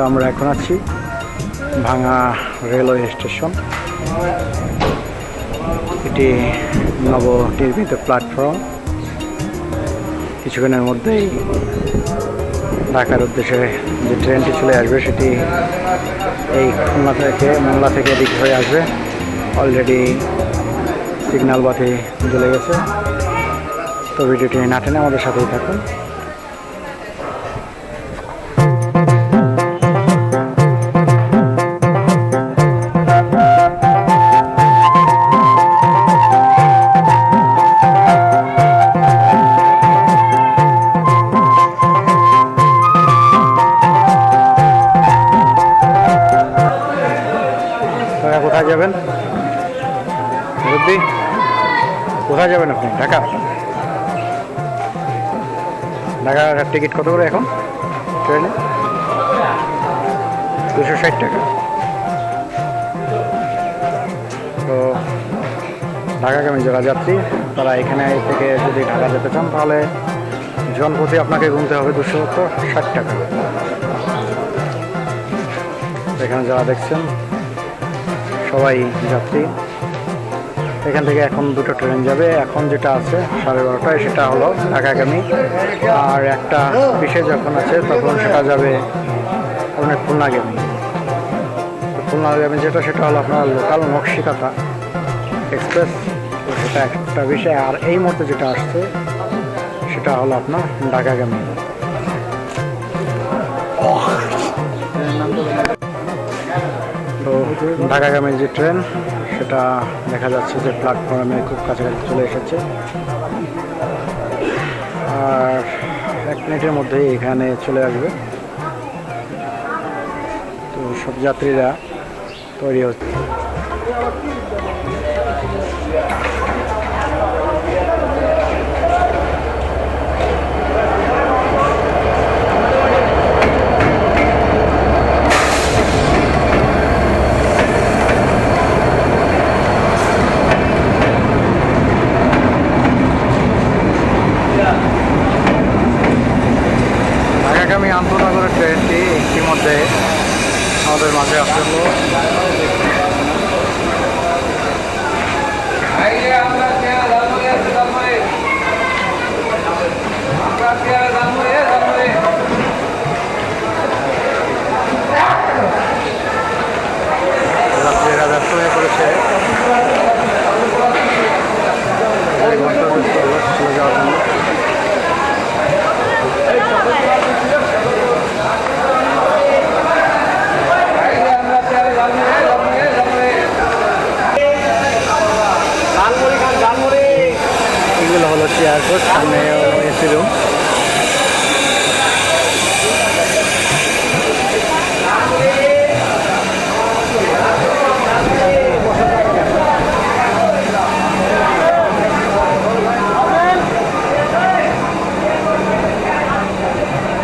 বন্ধুরা আমরা এখন আছি ভাঙা রেলওয়ে স্টেশন। এটি নবনির্মিত প্ল্যাটফর্ম। কিছুক্ষণের মধ্যেই ঢাকার উদ্দেশ্যে যে ট্রেনটি চলে আসবে সেটি এই খুলনা থেকে মোংলা থেকে এদিক হয়ে আসবে। অলরেডি সিগন্যাল বাতি জ্বলে গেছে। তো ভিডিওটি না টেনে আমাদের সাথেই থাকুন। যাবেন? কোথায় যাবেন আপনি? ঢাকা? ঢাকার টিকিট কত করে এখন? ট্রেনে? দুশো ষাট টাকা। তো ঢাকাগামী যারা যাত্রী, তারা এখানে থেকে যদি ঢাকা যেতে চান, তাহলে জনপ্রতি আপনাকে গুনতে হবে দুশো ষাট টাকা। এখানে যারা দেখছেন সবাই যাত্রী। এখান থেকে এখন দুটো ট্রেন যাবে। এখন যেটা আছে সাড়ে বারোটায়, সেটা হলো ঢাকাগামী। আর একটা বিশেষ যখন আছে, তখন সেটা যাবে আপনার খুলনাগামী। খুলনাগামী যেটা, সেটা হলো আপনার লোকাল নকশিকাতা এক্সপ্রেস সেটা একটা বিষয়। আর এই মুহূর্তে যেটা আসছে, সেটা হলো আপনার ঢাকাগামী। ঢাকাগামী যে ট্রেন, সেটা দেখা যাচ্ছে যে প্ল্যাটফর্মে খুব কাছাকাছি চলে এসেছে। আর এক মিনিটের মধ্যেই এখানে চলে আসবে। তো সব যাত্রীরা তৈরি হচ্ছে ঢাকাগামী আন্তনগরের ট্রেনটি ইতিমধ্যে আমাদের মাঝে আসলো যাত্রীরা ব্যস্ত হয়ে পড়েছে এই গন্তব্যস্থলে চলে যাওয়ার জন্য এগুলো হলো চেয়ার কোচ সামনে এসি রুম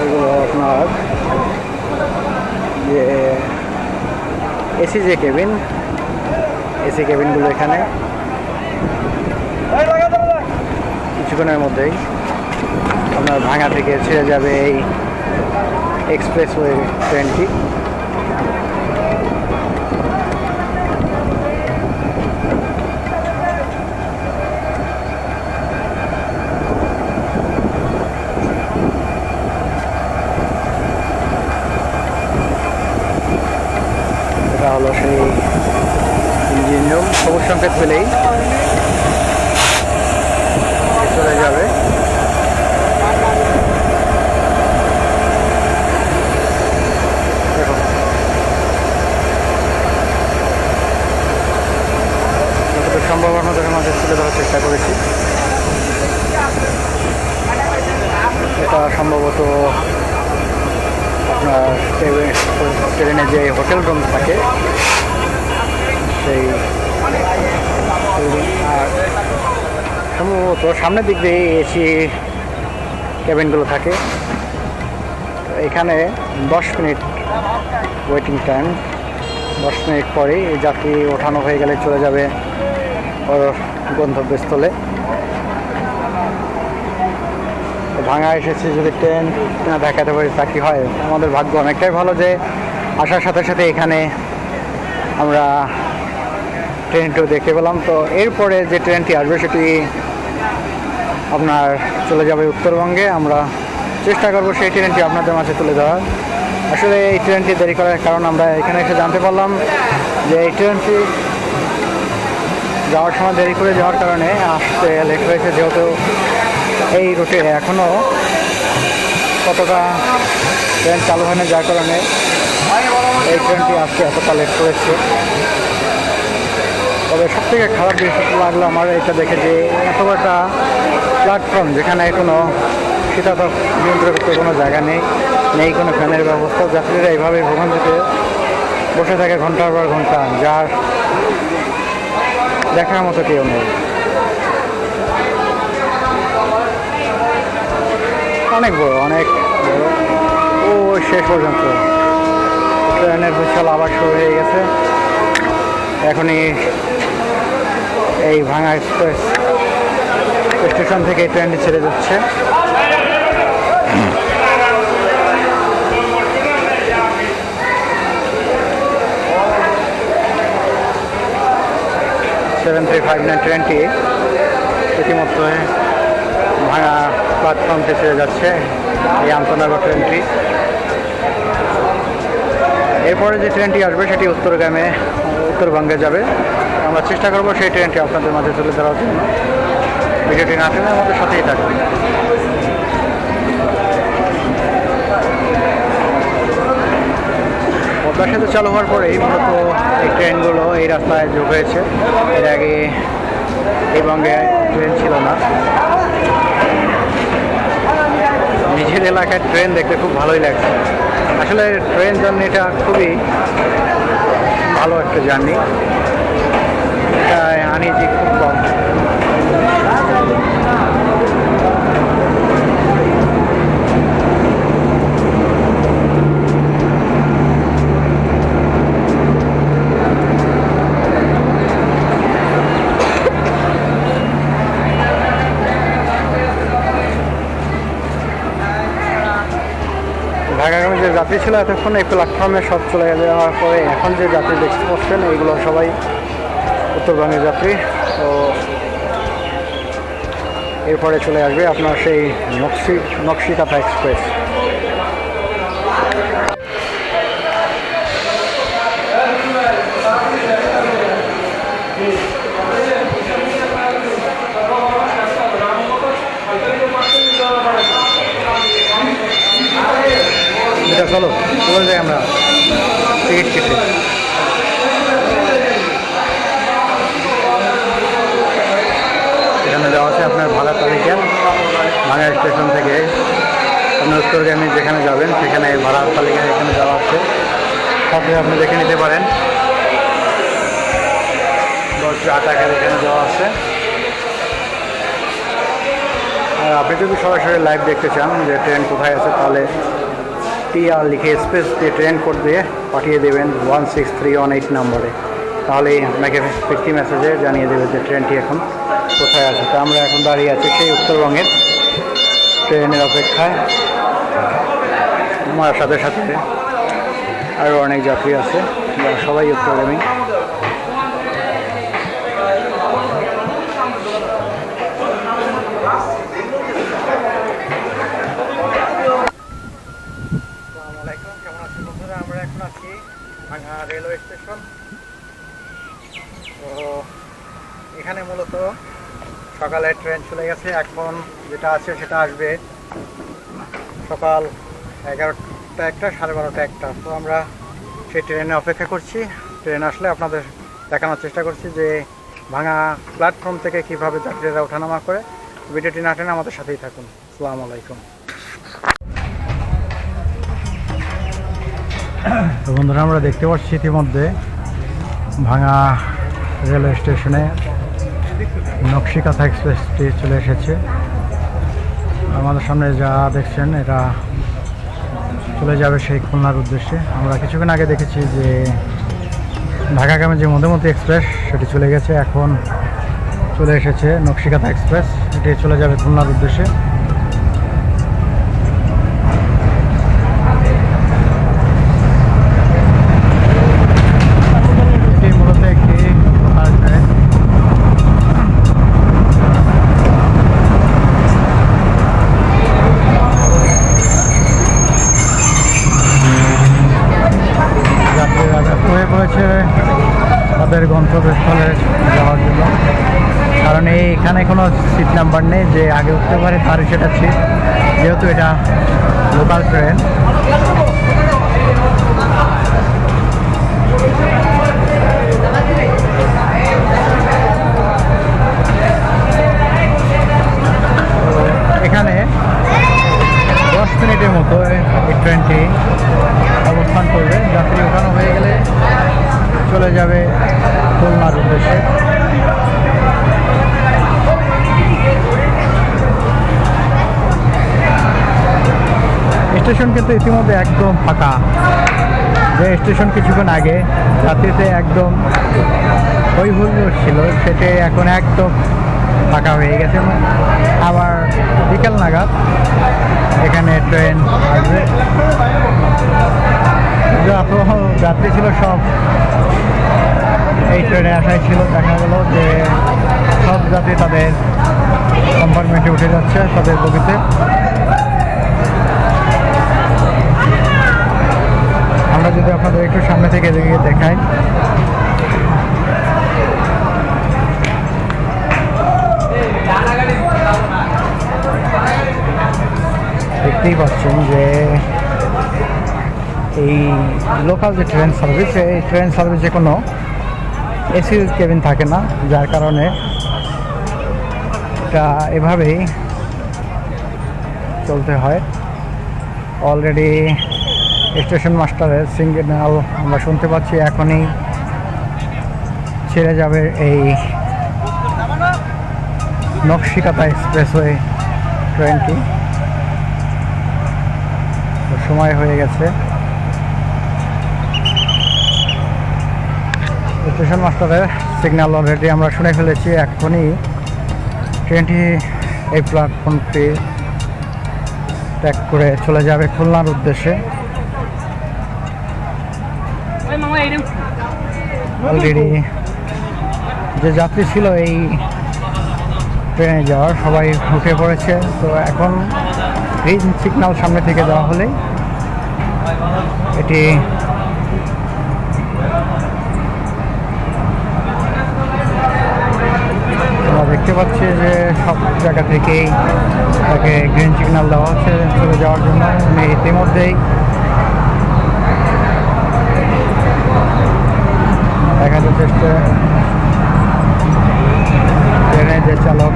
এগুলো আপনার যে এসি যে কেবিন, এসি কেবিনগুলো এখানে। কিছুক্ষণের মধ্যেই আপনার ভাঙা থেকে ছেড়ে যাবে এই এক্সপ্রেসওয়ে ট্রেনটি संगत नहीं সম্ভবত সামনের দিক দিয়ে এসি ক্যাবিনগুলো থাকে। এখানে দশ মিনিট ওয়েটিং টাইম দশ মিনিট পরে যাত্রী ওঠানো হয়ে গেলে চলে যাবে গন্তব্যস্থলে। তো ভাঙা এসেছে যদি ট্রেন দেখাতে পারি তা কি হয়? আমাদের ভাগ্য অনেকটাই ভালো যে আসার সাথে সাথে এখানে আমরা ট্রেনটিও দেখতে পেলাম। তো এরপরে যে ট্রেনটি আসবে সেটি আপনার চলে যাবে উত্তরবঙ্গে। আমরা চেষ্টা করব সেই ট্রেনটি আপনাদের মাঝে তুলে দেওয়ার আসলে এই ট্রেনটি দেরি করার কারণ আমরা এখানে এসে জানতে পারলাম যে এই ট্রেনটি যাওয়ার সময় দেরি করে যাওয়ার কারণে আসতে লেট হয়েছে, যেহেতু এই রুটে এখনও কতটা ট্রেন চালু হয় না, যার কারণে এই ট্রেনটি আসতে এতটা লেট করেছে। তবে সব থেকে খারাপ বিষয় লাগল আমার, এটা দেখে যে এত একটা প্ল্যাটফর্ম যেখানে কোনো শীতাতপ নিয়ন্ত্রণ করতে কোনো জায়গা নেই নেই কোনো ফ্যানের ব্যবস্থা, যাত্রীরা এইভাবে ভোগান্তিতে বসে থাকে ঘণ্টার পর ঘণ্টা, যার দেখার মতো কেউ নেই। অনেক বড়, অনেক ও, শেষ পর্যন্ত। ট্রেনের বিশাল আবার শুরু হয়ে গেছে। এখনই এই ভাঙা এক্সপ্রেস স্টেশন থেকে ট্রেনটি ছেড়ে যাচ্ছে। সেভেন থ্রি ফাইভ নাইন ট্রেনটি ইতিমধ্যে ভাঙা প্ল্যাটফর্মটি ছেড়ে যাচ্ছে, এই আন্তনগর ট্রেনটি এরপরে যে ট্রেনটি আসবে সেটি উত্তরগামে উত্তরবঙ্গে যাবে। আমরা চেষ্টা করব সেই ট্রেনটি আপনাদের মাঝে তুলে ধরার জন্য। ভিডিওটি না টেনে আমাদের সাথেই থাকবে পদ্মা সেতু চালু হওয়ার পরেই মূলত এই ট্রেনগুলো এই রাস্তায় যোগ হয়েছে। এর আগে এই বঙ্গে ট্রেন ছিল না। নিজের এলাকায় ট্রেন দেখতে খুব ভালোই লাগছে। আসলে ট্রেন জার্নিটা খুবই ভালো একটা জার্নি। এটা আনিজি যাত্রী ছিল এতক্ষণ এই প্ল্যাটফর্মে সব চলে যাওয়ার পরে এখন যে যাত্রী দেখতে পাচ্ছেন, এইগুলো সবাই উত্তরবঙ্গের যাত্রী। তো এরপরে চলে আসবে আপনার সেই নকশি নকশিকাথা এক্সপ্রেস এটা চলে যাই আমরা টিকিট কেটে। এখানে যাওয়া আছে আপনার ভাড়া তালিকা ভাঙা স্টেশন থেকে। আপনার উত্তরগামী যেখানে যাবেন, সেখানে ভাড়ার তালিকা এখানে যাওয়া আছে। সাথে আপনি দেখে নিতে পারেন। এখানে যাওয়া আর আপনি যদি সরাসরি লাইভ দেখতে চান যে ট্রেন কোথায় আছে, তাহলে টিআর লিখে স্পেস দিয়ে ট্রেন কোড দিয়ে পাঠিয়ে দেবেন one six three one eight নম্বরে তাহলে আপনাকে একটি মেসেজে জানিয়ে দেবে যে ট্রেনটি এখন কোথায় আছে। তা আমরা এখন দাঁড়িয়ে আছি সেই উত্তরবঙ্গের ট্রেনের অপেক্ষায়। আমার সাথে সাথে আরও অনেক যাত্রী আছে সবাই উত্তরগামী ভাঙা রেলওয়ে স্টেশন। তো এখানে মূলত সকালে ট্রেন চলে গেছে। এখন যেটা আছে সেটা আসবে সকাল এগারোটা একটা, সাড়ে বারোটা একটা। তো আমরা সেই ট্রেনে অপেক্ষা করছি। ট্রেন আসলে আপনাদের দেখানোর চেষ্টা করছি যে ভাঙা প্ল্যাটফর্ম থেকে কীভাবে যাত্রীরা ওঠানামা করে। ভিডিওটি না টেনে আমাদের সাথেই থাকুন। আসসালামু আলাইকুম। তো বন্ধুরা, আমরা দেখতে পাচ্ছি ইতিমধ্যে ভাঙা রেলওয়ে স্টেশনে নকশিকাথা এক্সপ্রেসটি চলে এসেছে। আমাদের সামনে যা দেখছেন, এটা চলে যাবে সেই খুলনার উদ্দেশ্যে। আমরা কিছুক্ষণ আগে দেখেছি যে ঢাকাগামী যে মধ্যমতি এক্সপ্রেস, সেটি চলে গেছে। এখন চলে এসেছে নকশিকাথা এক্সপ্রেস। এটি চলে যাবে খুলনার উদ্দেশ্যে। কোনো সিট নাম্বার নেই, যে আগে উঠতে পারে তার সেটা সিট যেহেতু এটা লোকাল ট্রেন এখানে দশ মিনিটের মতো এই ট্রেনটি অবস্থান করবে। যাত্রী ওঠানো হয়ে গেলে চলে যাবে খুলনার উদ্দেশ্যে স্টেশন কিন্তু ইতিমধ্যে একদম ফাঁকা। যে স্টেশন কিছুক্ষণ আগে, রাত্রিতে একদম হই হুল্লোড় ছিল, সেটি এখন একদম ফাঁকা হয়ে গেছে। আবার বিকাল নাগাদ এখানে ট্রেন আসবে। যাত্রী ছিল সব এই ট্রেনে আসাই ছিল, দেখা গেল যে সব যাত্রী তাদের কম্পার্টমেন্টে উঠে যাচ্ছে তাদের বগিতে আমরা যদি আপনাদের একটু সামনে থেকে এদিকে দেখাই। দেখতেই পাচ্ছেন যে এই লোকাল যে ট্রেন সার্ভিস এই ট্রেন সার্ভিসে কোনো এসি কেবিন থাকে না, যার কারণে এটা এভাবেই চলতে হয়। অলরেডি স্টেশন মাস্টারের সিগন্যাল আমরা শুনতে পাচ্ছি, এখনই ছেড়ে যাবে এই নকশিকাতা এক্সপ্রেসওয়ে ট্রেনটি সময় হয়ে গেছে। স্টেশন মাস্টারের সিগন্যাল অলরেডি আমরা শুনে ফেলেছি এখনই ট্রেনটি এই প্ল্যাটফর্মটি ত্যাগ করে চলে যাবে খুলনার উদ্দেশ্যে। অলরেডি যে যাত্রী ছিল এই ট্রেনে যাওয়ার সবাই উঠে পড়েছে। তো এখন গ্রিন সিগন্যাল সামনে থেকে দেওয়া হলেই এটি সব জায়গা থেকেই তাকে গ্রিন সিগন্যাল দেওয়া হচ্ছে চলে যাওয়ার জন্য। উনি ইতিমধ্যেই দেখা যাচ্ছে ট্রেনের যে চালক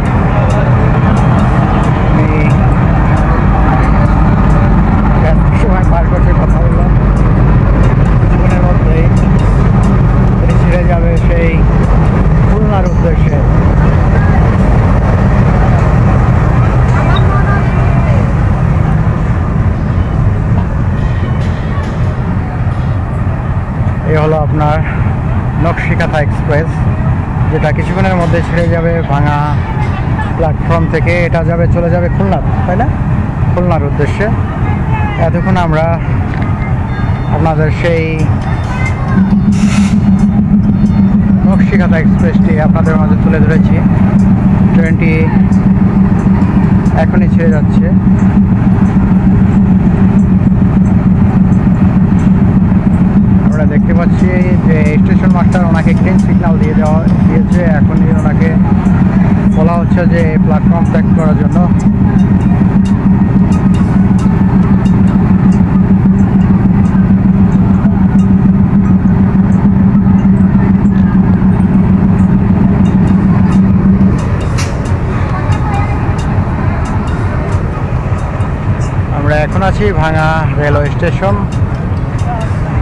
এই হলো আপনার নকশিকাথা এক্সপ্রেস, যেটা কিছুক্ষণের মধ্যে ছেড়ে যাবে ভাঙা প্ল্যাটফর্ম থেকে। এটা যাবে, চলে যাবে খুলনা, তাই না? খুলনার উদ্দেশ্যে। এতক্ষণ আমরা আপনাদের সেই নকশিকাথা এক্সপ্রেসটি আপনাদের মাঝে তুলে ধরেছি। ট্রেনটি এখনই ছেড়ে যাচ্ছে। দেখতে পাচ্ছি যে স্টেশন মাস্টার ওনাকে গ্রিন সিগন্যাল দিয়ে দেওয়া দিয়েছে। এখনই ওনাকে বলা হচ্ছে যে প্ল্যাটফর্ম ত্যাগ করার জন্য। আমরা এখন আছি ভাঙা রেলওয়ে স্টেশন।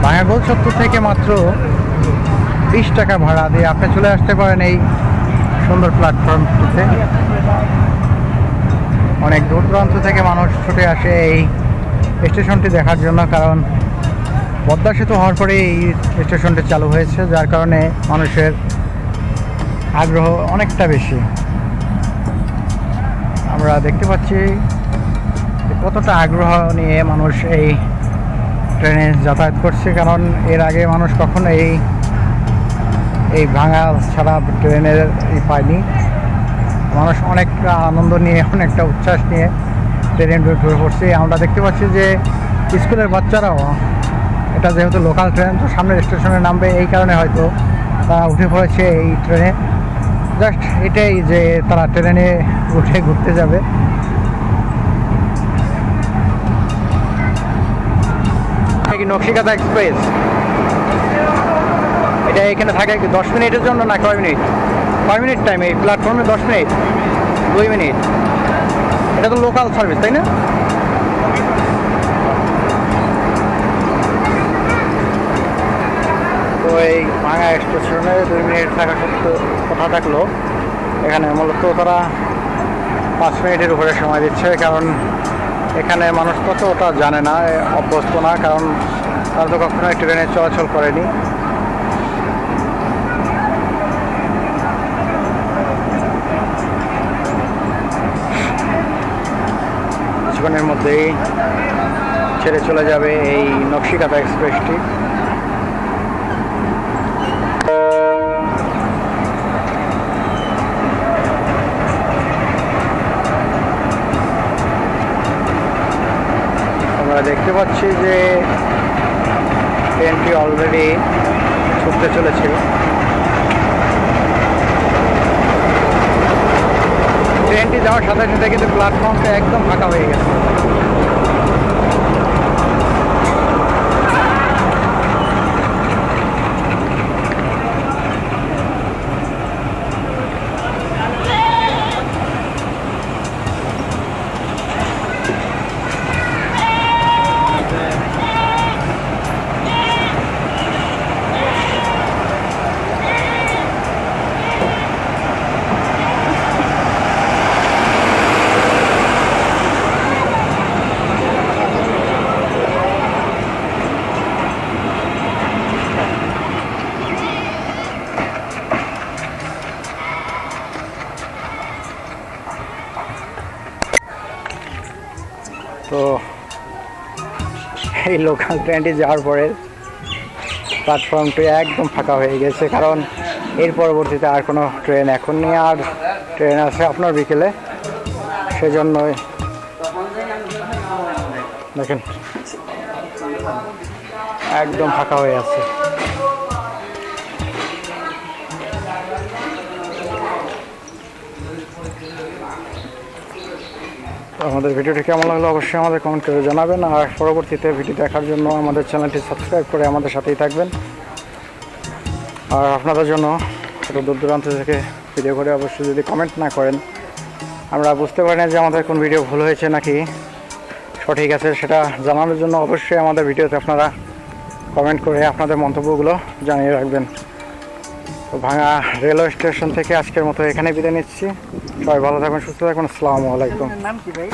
ভাঙা গোল চত্বর থেকে মাত্র বিশ টাকা ভাড়া দিয়ে আপনি চলে আসতে পারেন এই সুন্দর প্ল্যাটফর্মটিতে অনেক দূর দূরান্ত থেকে মানুষ ছুটে আসে এই স্টেশনটি দেখার জন্য, কারণ পদ্মা সেতু হওয়ার পরে এই স্টেশনটি চালু হয়েছে, যার কারণে মানুষের আগ্রহ অনেকটা বেশি। আমরা দেখতে পাচ্ছি কতটা আগ্রহ নিয়ে মানুষ এই ট্রেনে যাতায়াত করছে, কারণ এর আগে মানুষ কখনো এই এই ভাঙা ছাড়া ট্রেনের পায়নি। মানুষ অনেকটা আনন্দ নিয়ে, অনেকটা উচ্ছ্বাস নিয়ে ট্রেনে ঢুকে পড়ছে। আমরা দেখতে পাচ্ছি যে স্কুলের বাচ্চারাও, এটা যেহেতু লোকাল ট্রেন তো সামনের স্টেশনে নামবে এই কারণে হয়তো তারা উঠে পড়েছে এই ট্রেনে। জাস্ট এটাই যে তারা ট্রেনে উঠে ঘুরতে যাবে। এটা কি নকশিকাতা এক্সপ্রেস। এটা এখানে থাকে দশ মিনিটের জন্য না কয় মিনিট? কয় মিনিট টাইম এই প্ল্যাটফর্মে দশ মিনিট? দুই মিনিট। এটা তো লোকাল সার্ভিস তাই না? তো এই ভাঙা স্টেশনে দুই মিনিট থাকা সত্ত্বেও কথা থাকল। এখানে মূলত তারা পাঁচ মিনিটের উপরে সময় দিচ্ছে, কারণ এখানে মানুষ কত ওটা জানে না অভ্যস্ত না, কারণ তারা তো কখনো ট্রেনে চলাচল করেনি। কিছুক্ষণের মধ্যেই ছেড়ে চলে যাবে এই নকশিকাতা এক্সপ্রেসটি আমরা দেখতে পাচ্ছি যে ট্রেনটি অলরেডি ছুটতে চলেছে। ট্রেনটি যাওয়ার সাথে সাথে কিন্তু প্ল্যাটফর্মটা একদম ফাঁকা হয়ে গেছে। তো এই লোকাল ট্রেনটি যাওয়ার পরে প্ল্যাটফর্মটি একদম ফাঁকা হয়ে গেছে, কারণ এর পরবর্তীতে আর কোনো ট্রেন এখন আর ট্রেন আছে আপনার বিকেলে। সেজন্যই দেখেন, একদম ফাঁকা হয়ে আছে। আমাদের ভিডিওটি কেমন লাগল অবশ্যই আমাদের কমেন্ট করে জানাবেন। আর পরবর্তীতে ভিডিও দেখার জন্য আমাদের চ্যানেলটি সাবস্ক্রাইব করে আমাদের সাথেই থাকবেন। আর আপনাদের জন্য দূর দূরান্ত থেকে ভিডিও করে অবশ্যই যদি কমেন্ট না করেন, আমরা বুঝতে পারি না যে আমাদের কোন ভিডিও ভুল হয়েছে নাকি। সঠিক আছে সেটা জানানোর জন্য অবশ্যই আমাদের ভিডিওতে আপনারা কমেন্ট করে আপনাদের মন্তব্যগুলো জানিয়ে রাখবেন। ভাঙা রেলওয়ে স্টেশন থেকে আজকের মতো এখানে বিদায় নিচ্ছি। সবাই ভালো থাকবেন, সুস্থ থাকবেন, আসসালামু আলাইকুম। নাম কি ভাই?